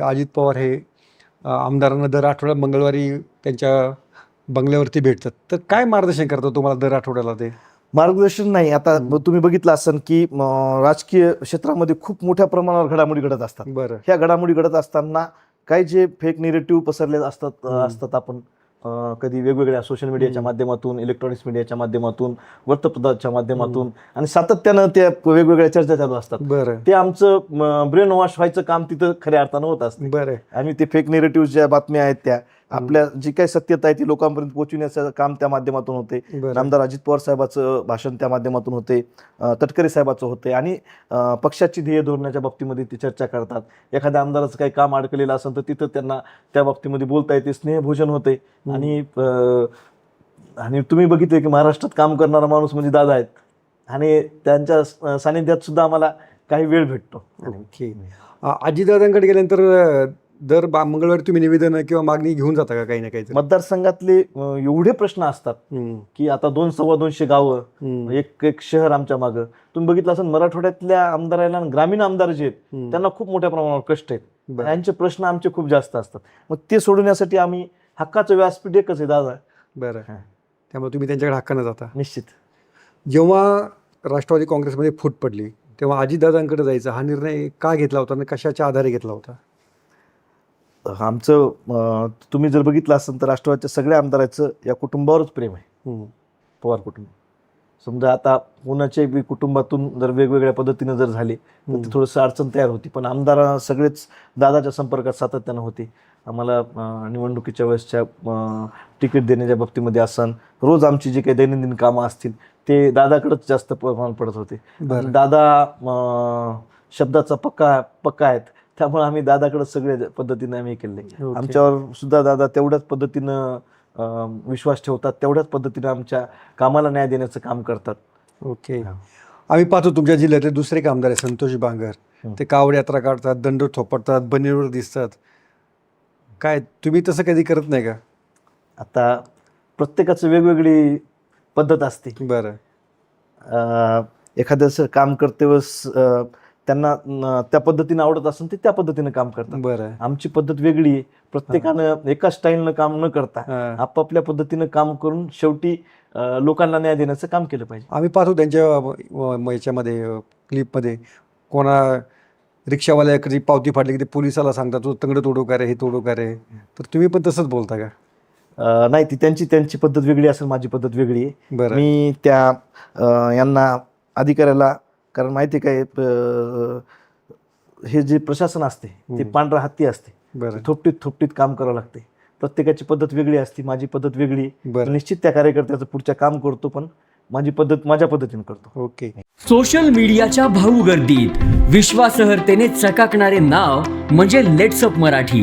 अजित पवार हे आमदारांना दर आठवड्यात मंगळवारी त्यांच्या बंगल्यावरती भेटतात. तर काय मार्गदर्शन करतात तुम्हाला दर आठवड्याला ते? मार्गदर्शन नाही. आता. तुम्ही बघितलं असाल की राजकीय क्षेत्रामध्ये खूप मोठ्या प्रमाणावर घडामोडी घडत असतात. बरं. ह्या घडामोडी घडत असताना काही जे फेक निगेटिव्ह पसरले असतात. असतात आपण कधी वेगवेगळ्या सोशल मीडियाच्या. माध्यमातून इलेक्ट्रॉनिक्स मीडियाच्या माध्यमातून वृत्तपत्राच्या माध्यमातून आणि सातत्यानं त्या वेगवेगळ्या चर्चा चालू असतात. बरं. ते आमचं ब्रेन वॉश व्हायचं काम तिथं खऱ्या अर्थानं होत असतं. बरं. आम्ही ते फेक निगेटिव्ह ज्या बातम्या आहेत त्या आपल्या जी काही सत्यता आहे ती लोकांपर्यंत पोहोचविण्याचं काम त्या माध्यमातून होते. आमदार अजित पवार साहेबाचं भाषण त्या माध्यमातून होते. तटकरे साहेबाचं होते. आणि पक्षाची ध्येय धोरणाच्या बाबतीमध्ये ते चर्चा करतात. एखाद्या आमदाराचं काही काम अडकलेलं असेल तर तिथं त्यांना त्या बाबतीमध्ये बोलता येते. स्नेहभोजन होते. आणि आणि तुम्ही बघितले की महाराष्ट्रात काम करणारा माणूस म्हणजे दादा आहेत. आणि त्यांच्या सानिध्यात सुद्धा आम्हाला काही वेळ भेटतो. ओके. अजितदादांकडे गेल्यानंतर दर बा मंगळवारी तुम्ही निवेदन किंवा मागणी घेऊन जाता का काही ना काही मतदारसंघातले अ, एवढे प्रश्न असतात की आता दोन सव्वा दोनशे गावं एक एक शहर आमच्या मागं. तुम्ही बघितलं असेल मराठवाड्यातल्या आमदाराला आणि ग्रामीण आमदार जे आहेत त्यांना खूप मोठ्या प्रमाणावर कष्ट आहेत. यांचे प्रश्न आमचे खूप जास्त असतात. मग ते सोडवण्यासाठी आम्ही हक्काचं व्यासपीठ एकच आहे दादा. बरं. हां. त्यामुळे तुम्ही त्यांच्याकडे हक्कानं जाता. निश्चित. जेव्हा राष्ट्रवादी काँग्रेसमध्ये फूट पडली तेव्हा अजितदादांकडे जायचा हा निर्णय का घेतला होता आणि कशाच्या आधारे घेतला होता? आमचं तुम्ही जर बघितलं असेल तर राष्ट्रवादीच्या सगळ्या आमदाराचं या कुटुंबावरच प्रेम आहे. पवार कुटुंब. समजा आता कोणाच्या बी कुटुंबातून जर वेगवेगळ्या पद्धतीनं जर झाले तर. ते थोडंसं अडचण तयार होती. पण आमदार सगळेच दादाच्या संपर्कात सातत्यानं होते. आम्हाला निवडणुकीच्या वेळेसच्या तिकीट देण्याच्या बाबतीमध्ये असन रोज आमची जी काही दैनंदिन कामं असतील ते दादाकडेच जास्त प्रमाण पडत होते. दादा शब्दाचा पक्का पक्का आहेत. त्यामुळे आम्ही दादाकडे सगळ्या पद्धतीने आम्ही केले. आमच्यावर सुद्धा दादा तेवढ्याच पद्धतीनं विश्वास ठेवतात तेवढ्याच पद्धतीनं आमच्या कामाला न्याय देण्याचं काम करतात. ओके. आम्ही पाहतो तुमच्या जिल्ह्यातले दुसरे एक आमदार आहे संतोष बांगर. ते कावड यात्रा काढतात दंड थोपटतात बनीरवर दिसतात. काय तुम्ही तसं कधी करत नाही का? आता प्रत्येकाचं वेगवेगळी पद्धत असते. बरं. एखाद्याचं काम करते वेळेस त्यांना त्या पद्धतीनं आवडत असेल ते त्या पद्धतीनं काम करतात. बरं आमची पद्धत वेगळी आहे. प्रत्येकानं एका स्टाईलनं काम न करता. आपापल्या पद्धतीनं काम करून शेवटी लोकांना न्याय देण्याचं काम केलं पाहिजे. आम्ही पाहतो त्यांच्या याच्यामध्ये क्लिपमध्ये. कोणा रिक्षावाल्याकडे पावती फाटली की ते पोलिसाला सांगतात तू तंगड तोडू का रे? हे तोडू का रे? तर तुम्ही पण तसंच बोलता का? नाही ती त्यांची त्यांची पद्धत वेगळी असेल माझी पद्धत वेगळी आहे. बरं. मी त्या यांना अधिकाऱ्याला कारण माहिती काय हे जे प्रशासन असते ते. पांढरा हत्ती असते. थोपटीत थोपटीत काम करावं लागते. प्रत्येकाची पद्धत वेगळी असते माझी पद्धत वेगळी निश्चित त्या कार्यकर्त्याचं पुढच्या काम करतो पण माझी पद्धत माझ्या पद्धतीने करतो. ओके. सोशल मीडियाच्या भाऊ गर्दीत विश्वासार्हतेने चकाकणारे नाव म्हणजे लेट्सअप मराठी.